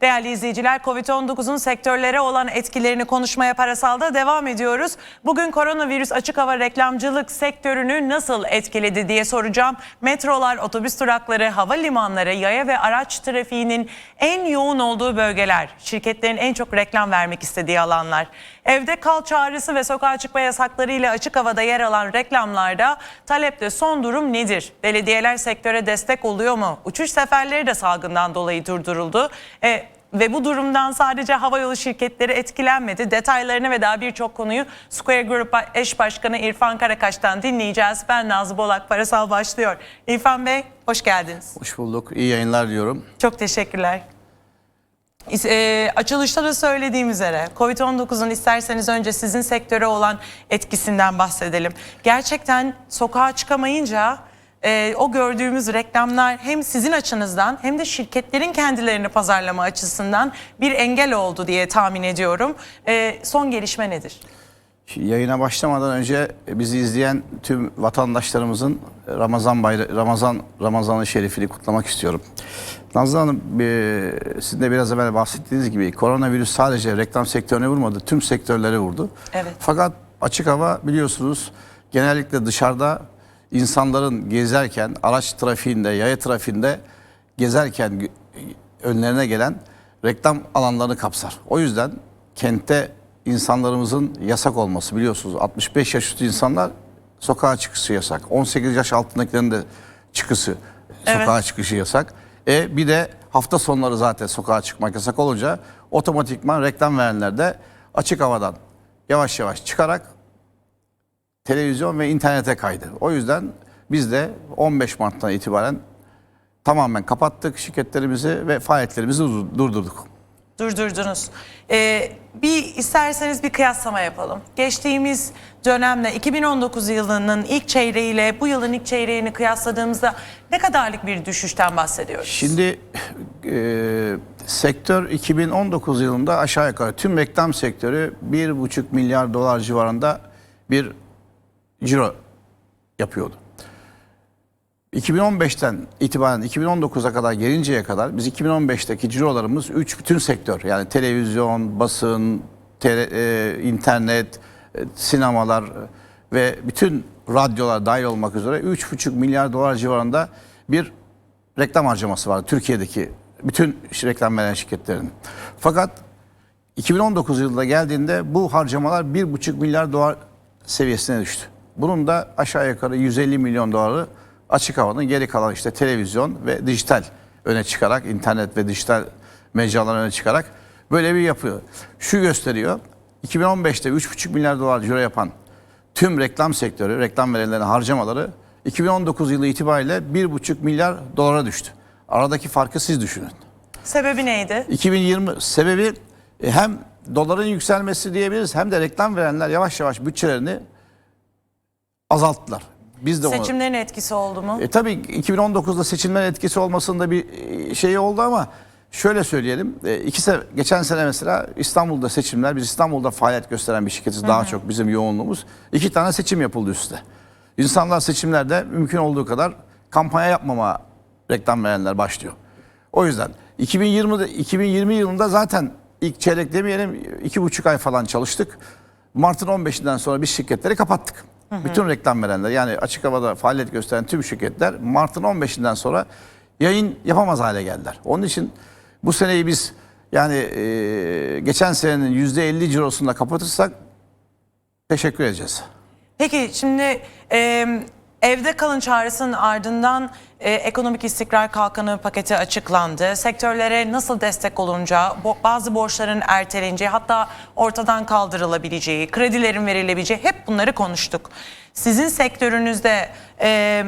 Değerli izleyiciler Covid-19'un sektörlere olan etkilerini konuşmaya parasalda devam ediyoruz. Bugün koronavirüs açık hava reklamcılık sektörünü nasıl etkiledi diye soracağım. Metrolar, otobüs durakları, havalimanları, yaya ve araç trafiğinin en yoğun olduğu bölgeler, şirketlerin en çok reklam vermek istediği alanlar. Evde kal çağrısı ve sokağa çıkma yasakları ile açık havada yer alan reklamlarda talepte son durum nedir? Belediyeler sektöre destek oluyor mu? Uçuş seferleri de salgından dolayı durduruldu. E, ve bu durumdan sadece havayolu şirketleri etkilenmedi. Detaylarını ve daha birçok konuyu Square Group eş başkanı İrfan Karakaş'tan dinleyeceğiz. Ben Nazlı Bolak, Parasal başlıyor. İrfan Bey, hoş geldiniz. Hoş bulduk. İyi yayınlar diyorum. Çok teşekkürler. E, açılışta da söylediğim üzere Covid-19'un isterseniz önce sizin sektöre olan etkisinden bahsedelim. Gerçekten sokağa çıkamayınca e, o gördüğümüz reklamlar hem sizin açınızdan hem de şirketlerin kendilerini pazarlama açısından bir engel oldu diye tahmin ediyorum. E, son gelişme nedir? Yayına başlamadan önce bizi izleyen tüm vatandaşlarımızın Ramazan bayra Ramazan Ramazan-ı Şerifini kutlamak istiyorum. Nazlı Hanım, e, sizin de biraz evvel bahsettiğiniz gibi koronavirüs sadece reklam sektörüne vurmadı, tüm sektörlere vurdu. Evet. Fakat açık hava biliyorsunuz genellikle dışarıda insanların gezerken, araç trafiğinde, yaya trafiğinde gezerken önlerine gelen reklam alanlarını kapsar. O yüzden kentte insanlarımızın yasak olması biliyorsunuz 65 yaş üstü insanlar sokağa çıkışı yasak. 18 yaş altındakilerin de çıkışı sokağa çıkışı yasak. E bir de hafta sonları zaten sokağa çıkmak yasak olunca otomatikman reklam verenler de açık havadan yavaş yavaş çıkarak televizyon ve internete kaydı. O yüzden biz de 15 Mart'tan itibaren tamamen kapattık şirketlerimizi ve faaliyetlerimizi dur- durdurduk. durdurdunuz. Ee, bir isterseniz bir kıyaslama yapalım. Geçtiğimiz dönemle 2019 yılının ilk çeyreğiyle bu yılın ilk çeyreğini kıyasladığımızda ne kadarlık bir düşüşten bahsediyoruz? Şimdi e, sektör 2019 yılında aşağı yukarı tüm reklam sektörü 1,5 milyar dolar civarında bir ciro yapıyordu. 2015'ten itibaren 2019'a kadar gelinceye kadar biz 2015'teki cirolarımız 3 bütün sektör yani televizyon, basın, tele- e, internet, e, sinemalar e, ve bütün radyolar dahil olmak üzere 3,5 milyar dolar civarında bir reklam harcaması vardı Türkiye'deki bütün reklam veren şirketlerin. Fakat 2019 yılında geldiğinde bu harcamalar 1,5 milyar dolar seviyesine düştü. Bunun da aşağı yukarı 150 milyon doları açık havanın geri kalan işte televizyon ve dijital öne çıkarak, internet ve dijital mecralar öne çıkarak böyle bir yapıyor. Şu gösteriyor, 2015'te 3,5 milyar dolar ciro yapan tüm reklam sektörü, reklam verenlerin harcamaları 2019 yılı itibariyle 1,5 milyar dolara düştü. Aradaki farkı siz düşünün. Sebebi neydi? 2020 sebebi e, hem doların yükselmesi diyebiliriz hem de reklam verenler yavaş yavaş bütçelerini azalttılar. Biz de onu... Seçimlerin etkisi oldu mu? E, tabii 2019'da seçilme etkisi olmasında bir e, şey oldu ama şöyle söyleyelim. E, iki sene, geçen sene mesela İstanbul'da seçimler, biz İstanbul'da faaliyet gösteren bir şirketiz. Daha çok bizim yoğunluğumuz. İki tane seçim yapıldı üstte. İnsanlar seçimlerde mümkün olduğu kadar kampanya yapmama reklam verenler başlıyor. O yüzden 2020'de 2020 yılında zaten ilk çeyrek demeyelim iki buçuk ay falan çalıştık. Mart'ın 15'inden sonra biz şirketleri kapattık. Bütün reklam verenler yani açık havada faaliyet gösteren tüm şirketler Mart'ın 15'inden sonra yayın yapamaz hale geldiler. Onun için bu seneyi biz yani e, geçen senenin %50 cirosunda kapatırsak teşekkür edeceğiz. Peki şimdi e, evde kalın çağrısının ardından e, ekonomik istikrar kalkanı paketi açıklandı. Sektörlere nasıl destek olunca, bo- bazı borçların erteleneceği hatta ortadan kaldırılabileceği, kredilerin verilebileceği hep bunları konuştuk. Sizin sektörünüzde e,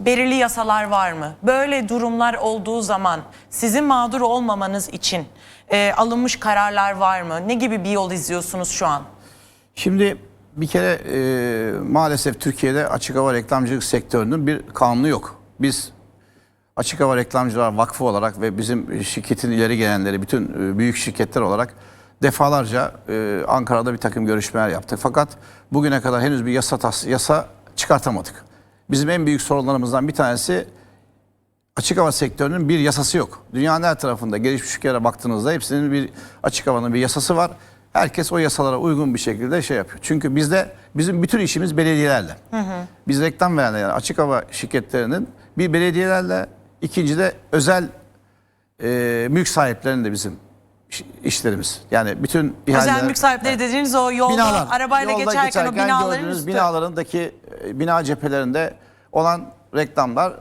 belirli yasalar var mı? Böyle durumlar olduğu zaman sizin mağdur olmamanız için e, alınmış kararlar var mı? Ne gibi bir yol izliyorsunuz şu an? Şimdi bir kere e, maalesef Türkiye'de açık hava reklamcılık sektörünün bir kanunu yok. Biz Açık Hava Reklamcılar Vakfı olarak ve bizim şirketin ileri gelenleri bütün e, büyük şirketler olarak defalarca e, Ankara'da bir takım görüşmeler yaptık. Fakat bugüne kadar henüz bir yasa tas yasa çıkartamadık. Bizim en büyük sorunlarımızdan bir tanesi açık hava sektörünün bir yasası yok. Dünyanın her tarafında gelişmiş ülkelere baktığınızda hepsinin bir açık havanın bir yasası var. Herkes o yasalara uygun bir şekilde şey yapıyor. Çünkü bizde bizim bütün işimiz belediyelerle. Biz reklam verenler yani açık hava şirketlerinin bir belediyelerle ikinci de özel e, mülk sahiplerinin de bizim iş- işlerimiz. Yani bütün ihaleler... Özel mülk sahipleri dediğiniz o yolda arabayla yolda geçerken, o binaların gördüğünüz üstü. binalarındaki e, bina cephelerinde olan reklamlar e,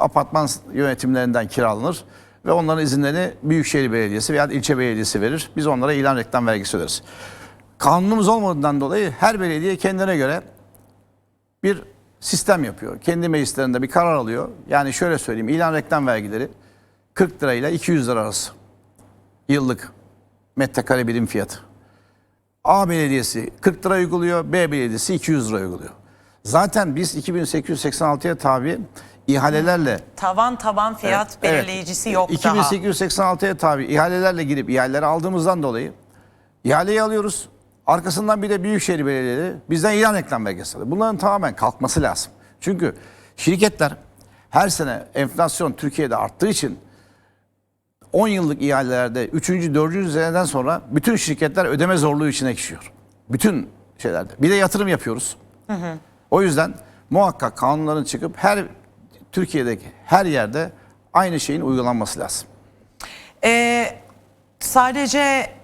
apartman yönetimlerinden kiralanır ve onların izinlerini Büyükşehir Belediyesi veya ilçe belediyesi verir. Biz onlara ilan reklam vergisi öderiz. Kanunumuz olmadığından dolayı her belediye kendine göre bir sistem yapıyor. Kendi meclislerinde bir karar alıyor. Yani şöyle söyleyeyim ilan reklam vergileri 40 lira ile 200 lira arası yıllık metrekare birim fiyatı. A belediyesi 40 lira uyguluyor, B belediyesi 200 lira uyguluyor. Zaten biz 2886'ya tabi ihalelerle Tavan taban fiyat Evet, belirleyicisi yok daha. 2886'ya tabi ihalelerle girip ihaleleri aldığımızdan dolayı ihaleyi alıyoruz. Arkasından bir de Büyükşehir Belediyeleri bizden ilan reklam belgesi alıyor. Bunların tamamen kalkması lazım. Çünkü şirketler her sene enflasyon Türkiye'de arttığı için 10 yıllık ihalelerde 3. 4. seneden sonra bütün şirketler ödeme zorluğu içine geçiyor. Bütün şeylerde. Bir de yatırım yapıyoruz. O yüzden muhakkak kanunların çıkıp her Türkiye'deki her yerde aynı şeyin uygulanması lazım. Ee, sadece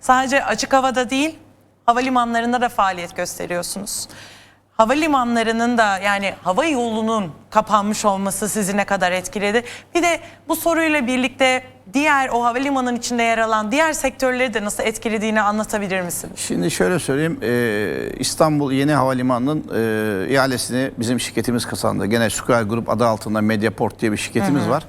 sadece açık havada değil, havalimanlarında da faaliyet gösteriyorsunuz. Havalimanlarının da yani hava yolunun kapanmış olması sizi ne kadar etkiledi? Bir de bu soruyla birlikte diğer o havalimanının içinde yer alan diğer sektörleri de nasıl etkilediğini anlatabilir misiniz? Şimdi şöyle söyleyeyim, e, İstanbul Yeni Havalimanı'nın e, ihalesini bizim şirketimiz kazandı. Gene Square Group adı altında Mediaport diye bir şirketimiz var.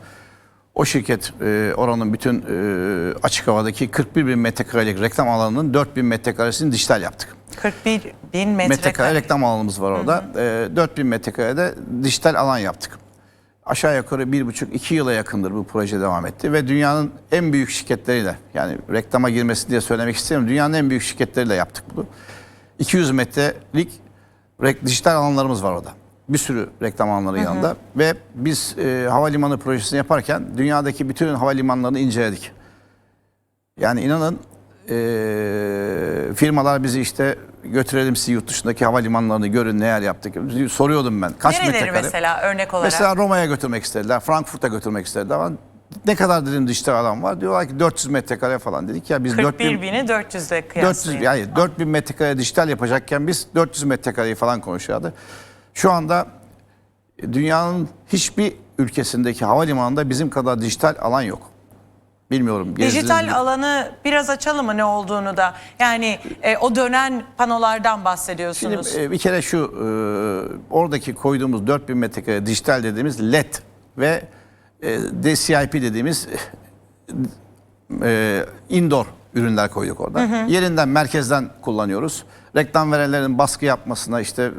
O şirket e, oranın bütün e, açık havadaki 41 bin metrekarelik reklam alanının 4 bin metrekaresini dijital yaptık. 41 bin metrekare metrekare. reklam alanımız var orada. E, 4000 metrekarede dijital alan yaptık. Aşağı yukarı bir buçuk iki yıla yakındır bu proje devam etti ve dünyanın en büyük şirketleriyle yani reklama girmesi diye söylemek istemiyorum. Dünyanın en büyük şirketleriyle yaptık bunu. 200 metrelik dijital alanlarımız var orada. Bir sürü reklam alanları yanında ve biz e, havalimanı projesini yaparken dünyadaki bütün havalimanlarını inceledik. Yani inanın eee, firmalar bizi işte götürelim sizi yurt dışındaki havalimanlarını görün neler yaptık. Soruyordum ben kaç Nereleri metrekare? mesela örnek olarak? Mesela Roma'ya götürmek istediler, Frankfurt'a götürmek istediler ama ne kadar dedim dijital alan var? Diyorlar ki 400 metrekare falan dedik ya biz 41 4000 bini 400 ile 400 kıyaslayın. yani 4000 metrekare dijital yapacakken biz 400 metrekareyi falan konuşuyordu. Şu anda dünyanın hiçbir ülkesindeki havalimanında bizim kadar dijital alan yok. Bilmiyorum. Dijital mi? alanı biraz açalım mı ne olduğunu da. Yani e, o dönen panolardan Şimdi bahsediyorsunuz. e, bir kere şu e, oradaki koyduğumuz 4000 metrekare dijital dediğimiz LED ve e, DCIP dediğimiz e, indoor ürünler koyduk orada. Yerinden merkezden kullanıyoruz. Reklam verenlerin baskı yapmasına işte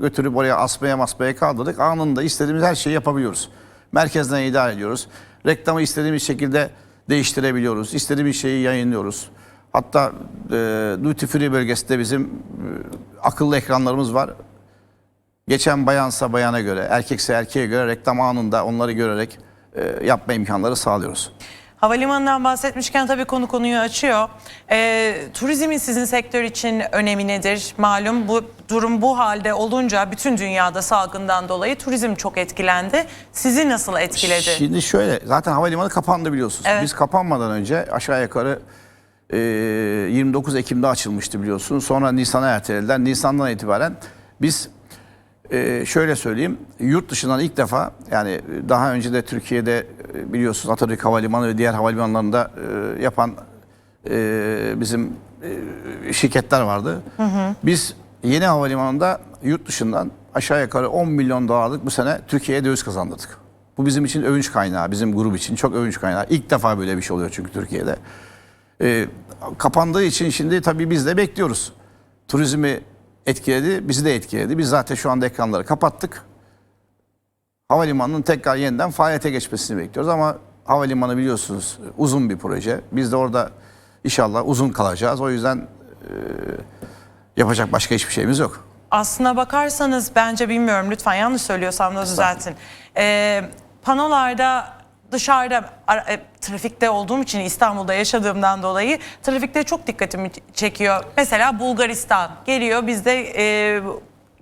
götürüp oraya asmaya masmaya kaldırdık. Anında istediğimiz her şeyi yapabiliyoruz. Merkezden idare ediyoruz. Reklamı istediğimiz şekilde değiştirebiliyoruz. İstediğimiz şeyi yayınlıyoruz. Hatta e, duty free bölgesinde bizim e, akıllı ekranlarımız var. Geçen bayansa bayana göre, erkekse erkeğe göre reklam anında onları görerek e, yapma imkanları sağlıyoruz. Havalimanından bahsetmişken tabii konu konuyu açıyor. E, turizmin sizin sektör için önemi nedir? Malum bu durum bu halde olunca bütün dünyada salgından dolayı turizm çok etkilendi. Sizi nasıl etkiledi? Şimdi şöyle zaten havalimanı kapandı biliyorsunuz. Evet. Biz kapanmadan önce aşağı yukarı e, 29 Ekim'de açılmıştı biliyorsunuz. Sonra Nisan'a ertelediler. Nisan'dan itibaren biz e, şöyle söyleyeyim yurt dışından ilk defa yani daha önce de Türkiye'de e, biliyorsunuz Atatürk Havalimanı ve diğer havalimanlarında e, yapan e, bizim e, şirketler vardı. Biz yeni havalimanında yurt dışından aşağı yukarı 10 milyon dolarlık bu sene Türkiye'ye döviz kazandırdık. Bu bizim için övünç kaynağı, bizim grup için çok övünç kaynağı. İlk defa böyle bir şey oluyor çünkü Türkiye'de. E, kapandığı için şimdi tabii biz de bekliyoruz. Turizmi etkiledi, bizi de etkiledi. Biz zaten şu anda ekranları kapattık. Havalimanının tekrar yeniden faaliyete geçmesini bekliyoruz ama havalimanı biliyorsunuz uzun bir proje. Biz de orada inşallah uzun kalacağız. O yüzden e, yapacak başka hiçbir şeyimiz yok. Aslına bakarsanız bence bilmiyorum lütfen yanlış söylüyorsam da düzeltin. Ee, panolarda dışarıda e, trafikte olduğum için İstanbul'da yaşadığımdan dolayı trafikte çok dikkatimi çekiyor. Mesela Bulgaristan geliyor bizde e,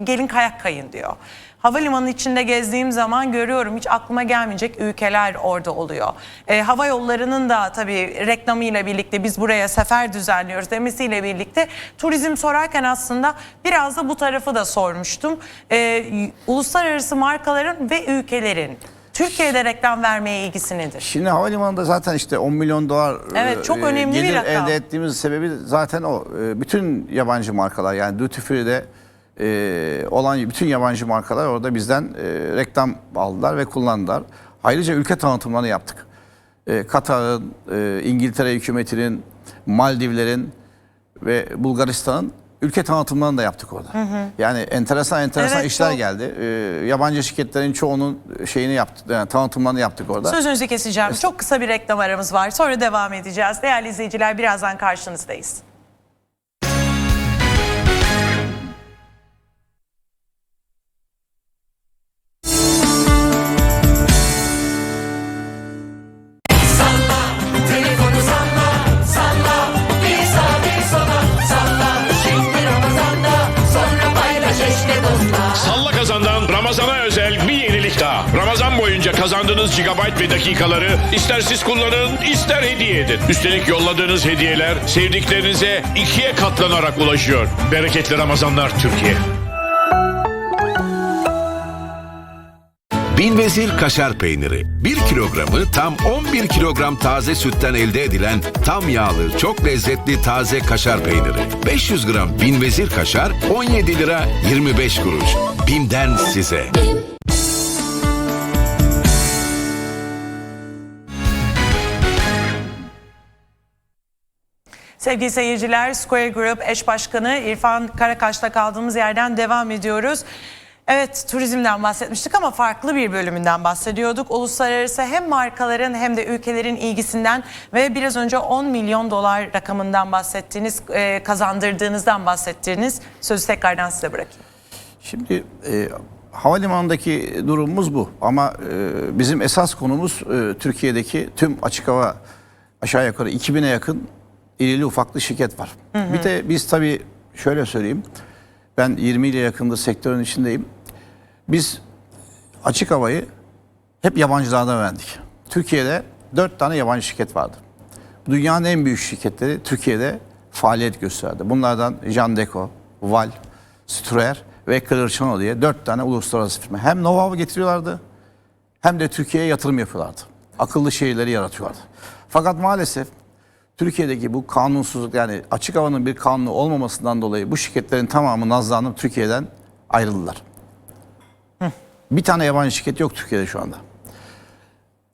gelin kayak kayın diyor. Havalimanı içinde gezdiğim zaman görüyorum hiç aklıma gelmeyecek ülkeler orada oluyor. E, hava yollarının da tabii reklamıyla birlikte biz buraya sefer düzenliyoruz demesiyle birlikte turizm sorarken aslında biraz da bu tarafı da sormuştum. E, uluslararası markaların ve ülkelerin Türkiye'de reklam vermeye ilgisi nedir? Şimdi havalimanında zaten işte 10 milyon dolar Evet, çok e, önemli bir gelir rakam. elde ettiğimiz sebebi zaten o. E, Bütün yabancı markalar yani Duty Free'de e, olan bütün yabancı markalar orada bizden reklam aldılar ve kullandılar. Ayrıca ülke tanıtımlarını yaptık. Katar'ın, İngiltere hükümetinin, Maldivlerin ve Bulgaristan'ın ülke tanıtımlarını da yaptık orada. Yani enteresan enteresan Evet, işler çok. geldi. E, yabancı şirketlerin çoğunun şeyini yaptık, yani tanıtımlarını yaptık orada. Sözünüzü keseceğim. Çok kısa bir reklam aramız var. Sonra devam edeceğiz. Değerli izleyiciler birazdan karşınızdayız. Kazandığınız gigabayt ve dakikaları ister siz kullanın ister hediye edin. Üstelik yolladığınız hediyeler sevdiklerinize ikiye katlanarak ulaşıyor. Bereketli Ramazanlar Türkiye. Binvezir kaşar peyniri. 1 kilogramı tam 11 kilogram taze sütten elde edilen tam yağlı, çok lezzetli taze kaşar peyniri. 500 gram Binvezir kaşar 17 lira 25 kuruş. Bim'den size. Sevgili seyirciler, Square Group eş başkanı İrfan Karakaş'ta kaldığımız yerden devam ediyoruz. Evet, turizmden bahsetmiştik ama farklı bir bölümünden bahsediyorduk. Uluslararası hem markaların hem de ülkelerin ilgisinden ve biraz önce 10 milyon dolar rakamından bahsettiğiniz, e, kazandırdığınızdan bahsettiğiniz sözü tekrardan size bırakayım. Şimdi e, havalimanındaki durumumuz bu ama e, bizim esas konumuz e, Türkiye'deki tüm açık hava aşağı yukarı 2000'e yakın irili ufaklı şirket var. Bir de biz tabii şöyle söyleyeyim ben 20 ile yakındır sektörün içindeyim. Biz açık havayı hep yabancılardan öğrendik. Türkiye'de 4 tane yabancı şirket vardı. Dünyanın en büyük şirketleri Türkiye'de faaliyet gösterdi. Bunlardan Jandeco, Val, Struer ve Clearchannel diye 4 tane uluslararası firma. Hem know-how getiriyorlardı hem de Türkiye'ye yatırım yapıyorlardı. Akıllı şehirleri yaratıyorlardı. Fakat maalesef Türkiye'deki bu kanunsuzluk yani açık havanın bir kanunu olmamasından dolayı bu şirketlerin tamamı nazlanıp Türkiye'den ayrıldılar. Bir tane yabancı şirket yok Türkiye'de şu anda.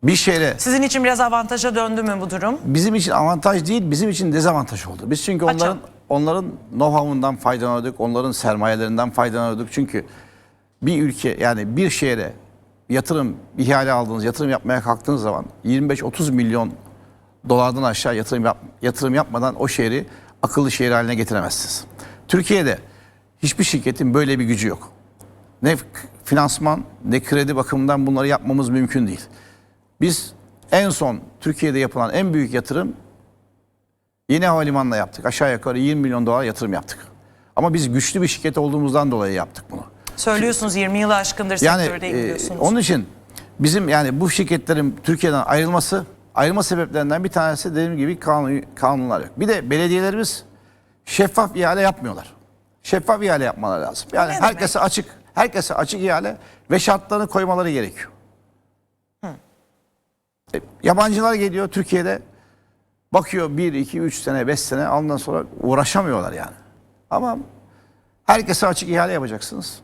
Bir şehre Sizin için biraz avantaja döndü mü bu durum? bizim için avantaj değil, bizim için dezavantaj oldu. Biz çünkü onların Açalım. onların know-how'undan faydalanıyorduk, onların sermayelerinden faydalanıyorduk. Çünkü bir ülke yani bir şehre yatırım ihale aldığınız, yatırım yapmaya kalktığınız zaman 25-30 milyon dolardan aşağı yatırım yap, yatırım yapmadan o şehri akıllı şehir haline getiremezsiniz. Türkiye'de hiçbir şirketin böyle bir gücü yok. Ne finansman ne kredi bakımından bunları yapmamız mümkün değil. Biz en son Türkiye'de yapılan en büyük yatırım yeni havalimanına yaptık. Aşağı yukarı 20 milyon dolar yatırım yaptık. Ama biz güçlü bir şirket olduğumuzdan dolayı yaptık bunu. Söylüyorsunuz 20 yılı aşkındır Yani sektördeyim e, diyorsunuz. onun için bizim yani bu şirketlerin Türkiye'den ayrılması ayrılma sebeplerinden bir tanesi dediğim gibi kanun, kanunlar yok. Bir de belediyelerimiz şeffaf ihale yapmıyorlar. Şeffaf ihale yapmaları lazım. Yani ne herkese açık, herkese açık ihale ve şartlarını koymaları gerekiyor. E, Yabancılar geliyor Türkiye'de bakıyor 1, 2, 3 sene, 5 sene ondan sonra uğraşamıyorlar yani. Ama herkese açık ihale yapacaksınız.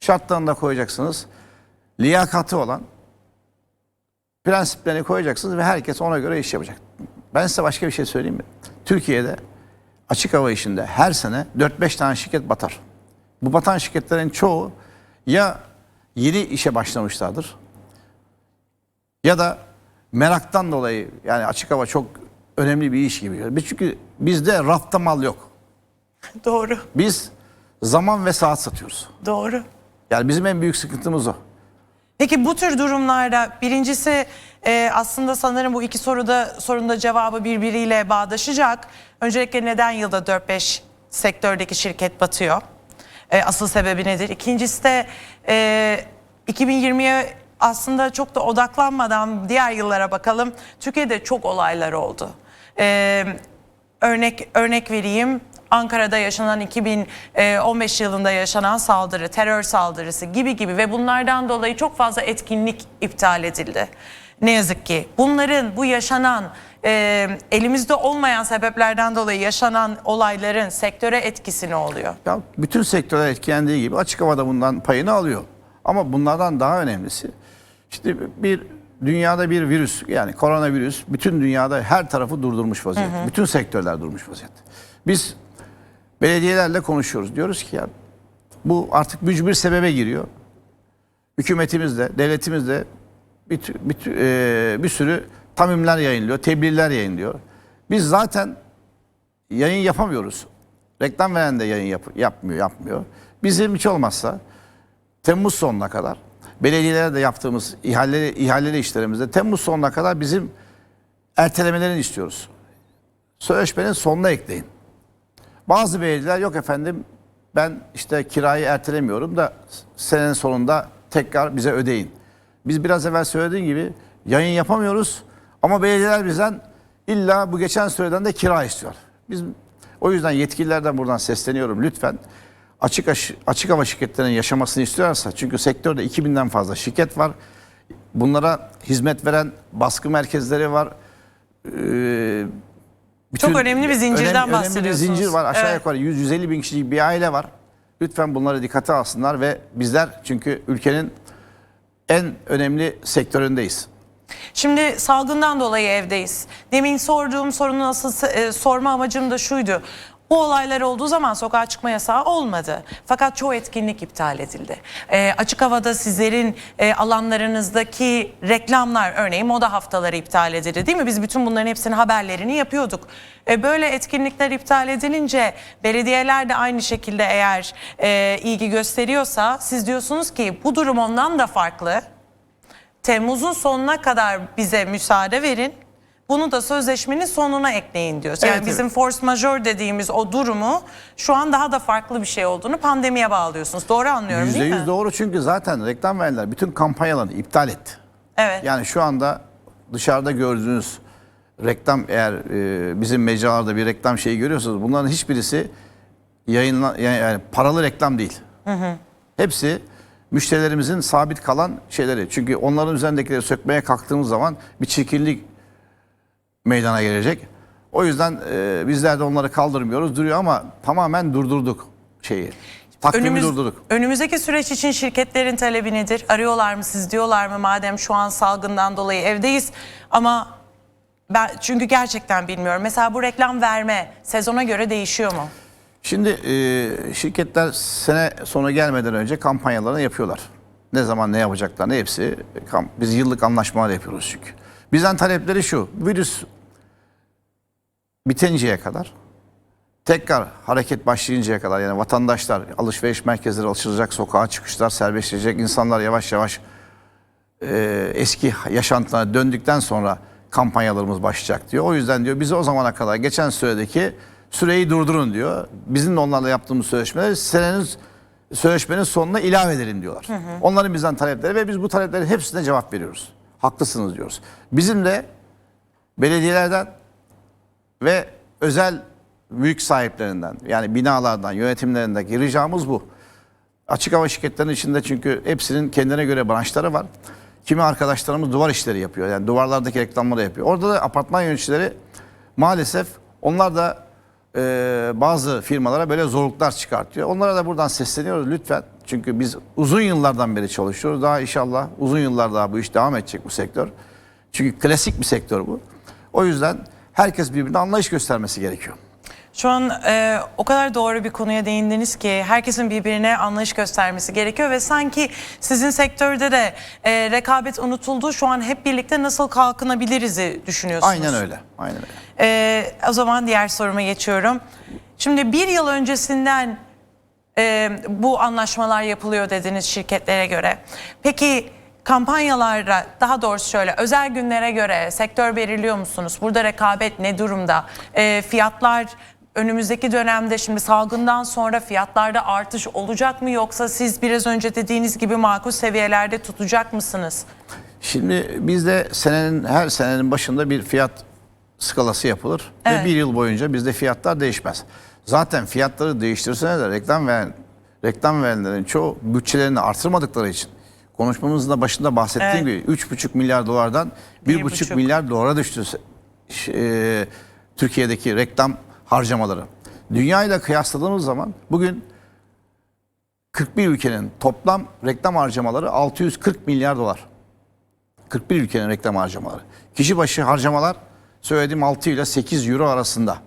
Şartlarını da koyacaksınız. Liyakati olan prensiplerini koyacaksınız ve herkes ona göre iş yapacak. Ben size başka bir şey söyleyeyim mi? Türkiye'de açık hava işinde her sene 4-5 tane şirket batar. Bu batan şirketlerin çoğu ya yeni işe başlamışlardır ya da meraktan dolayı yani açık hava çok önemli bir iş gibi. Çünkü bizde rafta mal yok. Doğru, Biz zaman ve saat satıyoruz. doğru. Yani bizim en büyük sıkıntımız o. Peki bu tür durumlarda birincisi e, aslında sanırım bu iki soruda sorunda cevabı birbiriyle bağdaşacak. Öncelikle neden yılda 4-5 sektördeki şirket batıyor? E, asıl sebebi nedir? İkincisi de e, 2020'ye aslında çok da odaklanmadan diğer yıllara bakalım. Türkiye'de çok olaylar oldu. E, örnek örnek vereyim. Ankara'da yaşanan 2015 yılında yaşanan saldırı, terör saldırısı gibi gibi ve bunlardan dolayı çok fazla etkinlik iptal edildi. Ne yazık ki bunların bu yaşanan e, elimizde olmayan sebeplerden dolayı yaşanan olayların sektöre etkisi ne oluyor? Ya bütün sektörler etkilendiği gibi açık havada bundan payını alıyor. Ama bunlardan daha önemlisi işte bir dünyada bir virüs yani koronavirüs bütün dünyada her tarafı durdurmuş vaziyette. Bütün sektörler durmuş vaziyette. Biz belediyelerle konuşuyoruz. Diyoruz ki ya bu artık mücbir sebebe giriyor. Hükümetimiz de, devletimiz de bir, bir, eee, bir sürü tamimler yayınlıyor, tebliğler yayınlıyor. Biz zaten yayın yapamıyoruz. Reklam veren de yayın yap- yapmıyor, yapmıyor. Bizim hiç olmazsa Temmuz sonuna kadar belediyelere de yaptığımız ihaleli, ihaleli işlerimizde Temmuz sonuna kadar bizim ertelemelerini istiyoruz. Sözleşmenin sonuna ekleyin. Bazı belediyeler yok efendim ben işte kirayı ertelemiyorum da senenin sonunda tekrar bize ödeyin. Biz biraz evvel söylediğim gibi yayın yapamıyoruz ama belediyeler bizden illa bu geçen süreden de kira istiyor. Biz o yüzden yetkililerden buradan sesleniyorum lütfen açık açık hava şirketlerinin yaşamasını istiyorsa çünkü sektörde 2000'den fazla şirket var. Bunlara hizmet veren baskı merkezleri var. Ee, bütün- Çok önemli bir zincirden önemli, önemli bir bahsediyorsunuz. zincir var. Aşağı Evet. yukarı 100-150 bin kişilik bir aile var. Lütfen bunları dikkate alsınlar ve bizler çünkü ülkenin en önemli sektöründeyiz. Şimdi salgından dolayı evdeyiz. Demin sorduğum sorunun asıl e, sorma amacım da şuydu. Bu olaylar olduğu zaman sokağa çıkma yasağı olmadı. Fakat çoğu etkinlik iptal edildi. E, açık havada sizlerin e, alanlarınızdaki reklamlar örneğin moda haftaları iptal edildi değil mi? Biz bütün bunların hepsinin haberlerini yapıyorduk. E, böyle etkinlikler iptal edilince belediyeler de aynı şekilde eğer e, ilgi gösteriyorsa siz diyorsunuz ki bu durum ondan da farklı. Temmuz'un sonuna kadar bize müsaade verin. Bunu da sözleşmenin sonuna ekleyin diyoruz. Yani Evet, bizim force majeure dediğimiz o durumu şu an daha da farklı bir şey olduğunu pandemiye bağlıyorsunuz. Doğru anlıyorum değil mi? %100 doğru çünkü zaten reklam verenler bütün kampanyalarını iptal etti. Evet. Yani şu anda dışarıda gördüğünüz reklam eğer e, bizim mecralarda bir reklam şeyi görüyorsanız bunların hiçbirisi yayınla yani, yani paralı reklam değil. Hepsi müşterilerimizin sabit kalan şeyleri. Çünkü onların üzerindekileri sökmeye kalktığımız zaman bir çirkinlik meydana gelecek. O yüzden e, bizler de onları kaldırmıyoruz duruyor ama tamamen durdurduk şeyi. Takvimi Önümüz- durdurduk. önümüzdeki süreç için şirketlerin talebi nedir? Arıyorlar mı siz diyorlar mı madem şu an salgından dolayı evdeyiz ama ben çünkü gerçekten bilmiyorum. Mesela bu reklam verme sezona göre değişiyor mu? Şimdi e, şirketler sene sonu gelmeden önce kampanyalarını yapıyorlar. Ne zaman ne yapacaklar ne hepsi. Biz yıllık anlaşmalar yapıyoruz çünkü. Bizden talepleri şu. Virüs bitinceye kadar tekrar hareket başlayıncaya kadar yani vatandaşlar alışveriş merkezleri açılacak, sokağa çıkışlar serbestleşecek, insanlar yavaş yavaş e, eski yaşantılarına döndükten sonra kampanyalarımız başlayacak diyor. O yüzden diyor bizi o zamana kadar geçen süredeki süreyi durdurun diyor. Bizim de onlarla yaptığımız sözleşmeleri senenin sözleşmenin sonuna ilave edelim diyorlar. Onların bizden talepleri ve biz bu taleplerin hepsine cevap veriyoruz. Haklısınız diyoruz. Bizim de belediyelerden ve özel mülk sahiplerinden yani binalardan, yönetimlerindeki ricamız bu. Açık hava şirketlerinin içinde çünkü hepsinin kendine göre branşları var. Kimi arkadaşlarımız duvar işleri yapıyor. Yani duvarlardaki reklamları yapıyor. Orada da apartman yöneticileri maalesef onlar da e, bazı firmalara böyle zorluklar çıkartıyor. Onlara da buradan sesleniyoruz lütfen. Çünkü biz uzun yıllardan beri çalışıyoruz. Daha inşallah uzun yıllar daha bu iş devam edecek bu sektör. Çünkü klasik bir sektör bu. O yüzden herkes birbirine anlayış göstermesi gerekiyor. Şu an e, o kadar doğru bir konuya değindiniz ki herkesin birbirine anlayış göstermesi gerekiyor ve sanki sizin sektörde de e, rekabet unutuldu. Şu an hep birlikte nasıl kalkınabiliriz'i düşünüyorsunuz. Aynen öyle. Aynen öyle. E, o zaman diğer soruma geçiyorum. Şimdi bir yıl öncesinden e, bu anlaşmalar yapılıyor dediniz şirketlere göre. Peki kampanyalara daha doğrusu şöyle özel günlere göre sektör belirliyor musunuz? Burada rekabet ne durumda? Ee, fiyatlar önümüzdeki dönemde şimdi salgından sonra fiyatlarda artış olacak mı yoksa siz biraz önce dediğiniz gibi makul seviyelerde tutacak mısınız? Şimdi bizde senenin her senenin başında bir fiyat skalası yapılır Evet. ve bir yıl boyunca bizde fiyatlar değişmez. Zaten fiyatları değiştirsene de reklam veren reklam verenlerin çoğu bütçelerini artırmadıkları için konuşmamızın da başında bahsettiğim Evet. gibi 3,5 milyar dolardan 1,5 buçuk. milyar dolara düştü e, Türkiye'deki reklam harcamaları. Dünya ile kıyasladığımız zaman bugün 41 ülkenin toplam reklam harcamaları 640 milyar dolar. 41 ülkenin reklam harcamaları. Kişi başı harcamalar söylediğim 6 ile 8 euro arasında.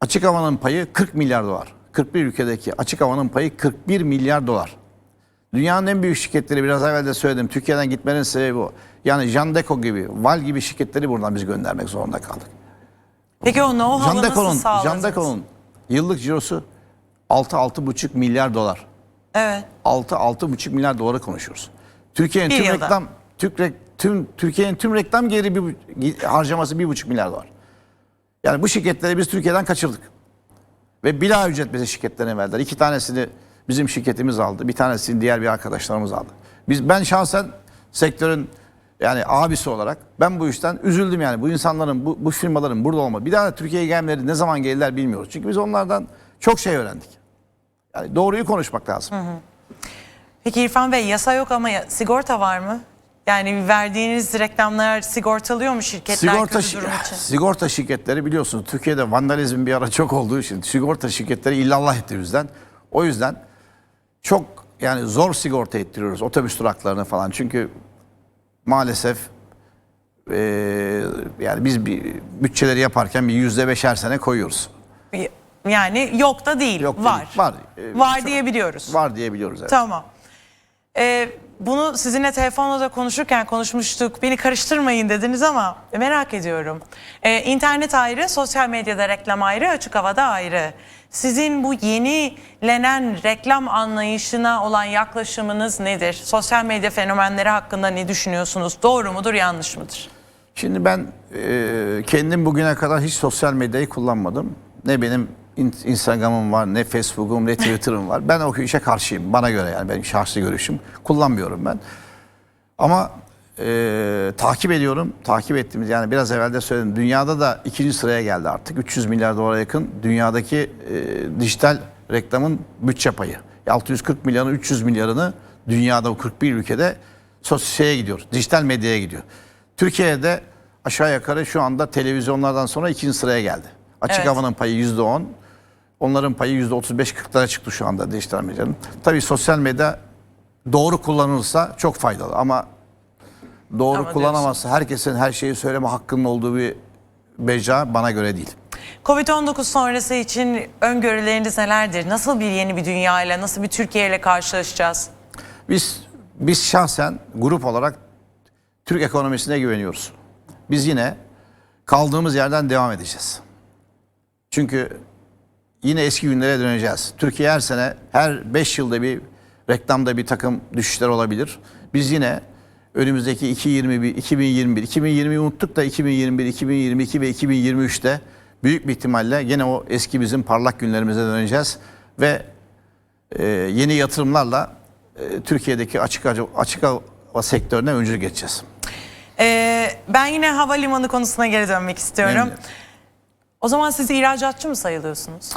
Açık havanın payı 40 milyar dolar. 41 ülkedeki açık havanın payı 41 milyar dolar. Dünyanın en büyük şirketleri biraz evvel de söyledim. Türkiye'den gitmenin sebebi bu. Yani Jandeco gibi, Val gibi şirketleri buradan biz göndermek zorunda kaldık. Peki o know-how'ı nasıl sağladınız? Jandeco'nun yıllık cirosu 6-6,5 milyar dolar. Evet. 6-6,5 milyar doları konuşuyoruz. Türkiye'nin tüm yılda. reklam Türk tüm Türkiye'nin tüm reklam geri bir, harcaması 1,5 milyar dolar. Yani bu şirketleri biz Türkiye'den kaçırdık. Ve bila ücret bize şirketlerine verdiler. İki tanesini bizim şirketimiz aldı. Bir tanesini diğer bir arkadaşlarımız aldı. Biz ben şahsen sektörün yani abisi olarak ben bu işten üzüldüm yani. Bu insanların, bu, bu firmaların burada olma. Bir daha da Türkiye'ye gelmeleri ne zaman gelirler bilmiyoruz. Çünkü biz onlardan çok şey öğrendik. Yani doğruyu konuşmak lazım. Peki İrfan Bey yasa yok ama ya- sigorta var mı? Yani verdiğiniz reklamlar sigortalıyor mu şirketler Sigorta, kötü durum için? sigorta şirketleri biliyorsunuz Türkiye'de vandalizm bir ara çok olduğu için sigorta şirketleri illallah etti bizden. O yüzden çok yani zor sigorta ettiriyoruz otobüs duraklarını falan. Çünkü maalesef eee, yani biz bir bütçeleri yaparken bir yüzde beş her sene koyuyoruz. Yani yok da değil, Yok değil, var. var. Ee, Var diyebiliyoruz. Var diyebiliyoruz evet. Tamam. Ee, bunu sizinle telefonla da konuşurken konuşmuştuk. Beni karıştırmayın dediniz ama merak ediyorum. Ee, internet ayrı, sosyal medyada reklam ayrı, açık havada ayrı. Sizin bu yenilenen reklam anlayışına olan yaklaşımınız nedir? Sosyal medya fenomenleri hakkında ne düşünüyorsunuz? Doğru mudur, yanlış mıdır? Şimdi ben e, kendim bugüne kadar hiç sosyal medyayı kullanmadım. Ne benim Instagram'ım var, ne Facebook'um, ne Twitter'ım var. Ben o işe karşıyım. Bana göre yani benim şahsi görüşüm. Kullanmıyorum ben. Ama e, takip ediyorum. Takip ettiğimiz yani biraz evvel de söyledim. Dünyada da ikinci sıraya geldi artık. 300 milyar dolara yakın dünyadaki e, dijital reklamın bütçe payı. 640 milyarın 300 milyarını dünyada o 41 ülkede sosyale gidiyor. Dijital medyaya gidiyor. Türkiye'de aşağı yukarı şu anda televizyonlardan sonra ikinci sıraya geldi. Açık Evet. havanın payı %10. Onların payı %35-40'lara çıktı şu anda dijital medyanın. Tabii sosyal medya doğru kullanılırsa çok faydalı ama doğru Ama kullanamazsa herkesin her şeyi söyleme hakkının olduğu bir beca bana göre değil. Covid-19 sonrası için öngörüleriniz nelerdir? Nasıl bir yeni bir dünya ile, nasıl bir Türkiye ile karşılaşacağız? Biz biz şahsen grup olarak Türk ekonomisine güveniyoruz. Biz yine kaldığımız yerden devam edeceğiz. Çünkü yine eski günlere döneceğiz. Türkiye her sene her 5 yılda bir reklamda bir takım düşüşler olabilir. Biz yine önümüzdeki 2021, 2021, 2020'yi unuttuk da 2021, 2022 ve 2023'te büyük bir ihtimalle yine o eski bizim parlak günlerimize döneceğiz ve e, yeni yatırımlarla e, Türkiye'deki açık açık hava sektörüne öncülük geçeceğiz. Ee, ben yine havalimanı konusuna geri dönmek istiyorum. Memnun. O zaman siz ihracatçı mı sayılıyorsunuz?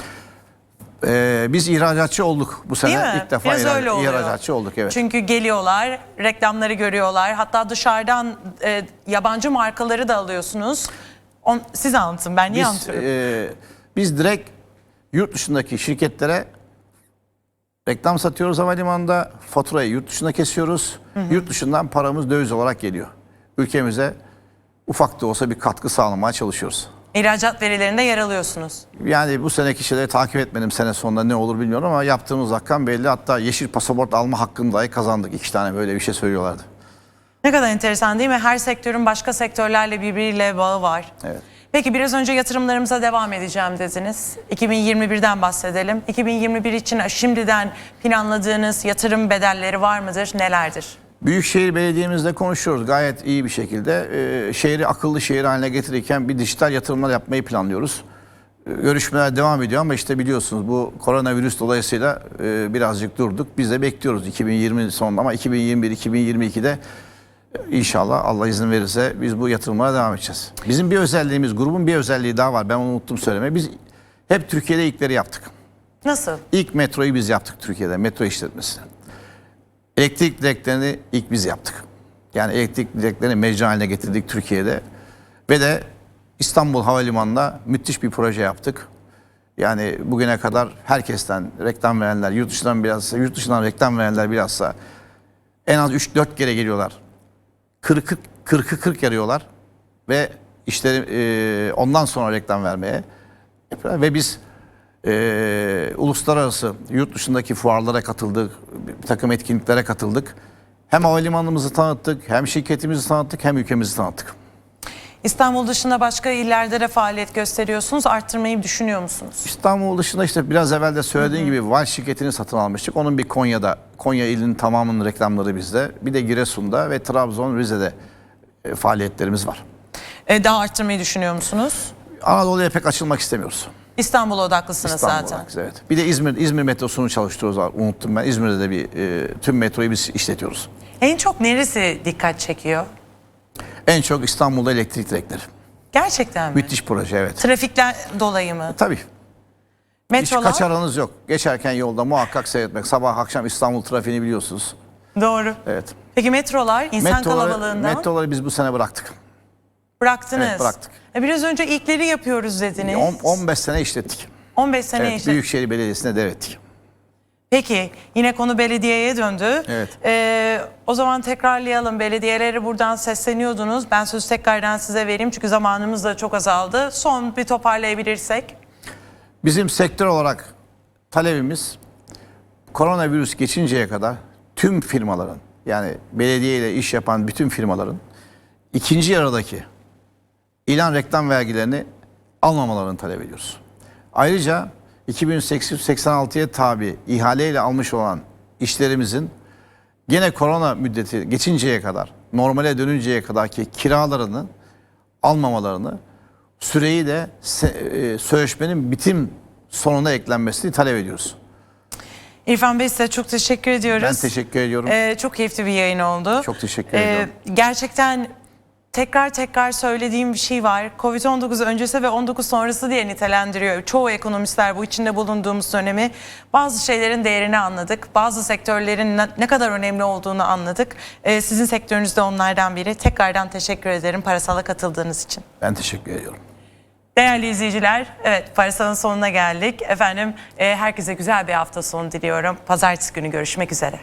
E, biz ihracatçı olduk bu sene Değil mi? ilk defa Biraz ihrac- öyle oluyor. ihracatçı olduk evet. Çünkü geliyorlar, reklamları görüyorlar. Hatta dışarıdan e, yabancı markaları da alıyorsunuz. On, siz anlatın, ben niye biz, anlatıyorum? e, biz direkt yurt dışındaki şirketlere reklam satıyoruz havalimanında. Faturayı yurt dışına kesiyoruz. Yurt dışından paramız döviz olarak geliyor. Ülkemize ufak da olsa bir katkı sağlamaya çalışıyoruz. İhracat verilerinde yer alıyorsunuz. Yani bu seneki şeyleri takip etmedim sene sonunda ne olur bilmiyorum ama yaptığımız rakam belli. Hatta yeşil pasaport alma hakkını dahi kazandık. İki tane böyle bir şey söylüyorlardı. Ne kadar enteresan değil mi? Her sektörün başka sektörlerle birbiriyle bağı var. Evet. Peki biraz önce yatırımlarımıza devam edeceğim dediniz. 2021'den bahsedelim. 2021 için şimdiden planladığınız yatırım bedelleri var mıdır? Nelerdir? Büyükşehir Belediye'mizle konuşuyoruz gayet iyi bir şekilde. Ee, şehri akıllı şehir haline getirirken bir dijital yatırımlar yapmayı planlıyoruz. Ee, görüşmeler devam ediyor ama işte biliyorsunuz bu koronavirüs dolayısıyla e, birazcık durduk. Biz de bekliyoruz 2020 sonunda ama 2021-2022'de inşallah Allah izin verirse biz bu yatırımlara devam edeceğiz. Bizim bir özelliğimiz, grubun bir özelliği daha var. Ben onu unuttum söylemeyi. Biz hep Türkiye'de ilkleri yaptık. Nasıl? İlk metroyu biz yaptık Türkiye'de, metro işletmesini. Elektrik direklerini ilk biz yaptık. Yani elektrik direklerini mecra haline getirdik Türkiye'de. Ve de İstanbul Havalimanı'nda müthiş bir proje yaptık. Yani bugüne kadar herkesten reklam verenler, yurt dışından bilhassa, yurt dışından reklam verenler bilhassa en az 3-4 kere geliyorlar. 40'ı 40'ı 40 yarıyorlar ve işleri e, ondan sonra reklam vermeye ve biz e, uluslararası yurt dışındaki fuarlara katıldık, bir takım etkinliklere katıldık. Hem havalimanımızı tanıttık, hem şirketimizi tanıttık, hem ülkemizi tanıttık. İstanbul dışında başka illerde de faaliyet gösteriyorsunuz. Arttırmayı düşünüyor musunuz? İstanbul dışında işte biraz evvel de söylediğim gibi Val şirketini satın almıştık. Onun bir Konya'da, Konya ilinin tamamının reklamları bizde. Bir de Giresun'da ve Trabzon, Rize'de e, faaliyetlerimiz var. Ee, daha arttırmayı düşünüyor musunuz? Anadolu'ya pek açılmak istemiyoruz. İstanbul odaklısınız İstanbul zaten. olarak, evet. Bir de İzmir İzmir metrosunu çalıştırıyoruz. Unuttum ben. İzmir'de de bir e, tüm metroyu biz işletiyoruz. En çok neresi dikkat çekiyor? En çok İstanbul'da elektrik direkleri. Gerçekten mi? Müthiş proje evet. Trafikten dolayı mı? Tabii. Hiç Metrolar? kaçaranız yok. Geçerken yolda muhakkak seyretmek. Sabah akşam İstanbul trafiğini biliyorsunuz. Doğru. Evet. Peki metrolar insan Metroları, kalabalığından metroları biz bu sene bıraktık. Bıraktınız. Evet, bıraktık. E, biraz önce ilkleri yapıyoruz dediniz. On- 15 sene işlettik. 15 sene Evet, işte. Büyükşehir Belediyesi'ne devrettik. Peki yine konu belediyeye döndü. Evet. Ee, o zaman tekrarlayalım. Belediyelere buradan sesleniyordunuz. Ben sözü tekrardan size vereyim çünkü zamanımız da çok azaldı. Son bir toparlayabilirsek. Bizim sektör olarak talebimiz koronavirüs geçinceye kadar tüm firmaların yani belediye ile iş yapan bütün firmaların ikinci yarıdaki ilan reklam vergilerini almamalarını talep ediyoruz. Ayrıca 2886'ya tabi ihaleyle almış olan işlerimizin gene korona müddeti geçinceye kadar normale dönünceye kadarki kiralarını almamalarını süreyi de e, sözleşmenin bitim sonuna eklenmesini talep ediyoruz. İrfan Bey size çok teşekkür ediyoruz. Ben teşekkür ediyorum. Ee, çok keyifli bir yayın oldu. Çok teşekkür ediyorum. Gerçekten tekrar tekrar söylediğim bir şey var. Covid-19 öncesi ve 19 sonrası diye nitelendiriyor. Çoğu ekonomistler bu içinde bulunduğumuz dönemi. Bazı şeylerin değerini anladık. Bazı sektörlerin ne- kadar önemli olduğunu anladık. Ee, sizin sektörünüz de onlardan biri. Tekrardan teşekkür ederim parasala katıldığınız için. Ben teşekkür ediyorum. Değerli izleyiciler, evet Parasal'ın sonuna geldik. Efendim e, herkese güzel bir hafta sonu diliyorum. Pazartesi günü görüşmek üzere.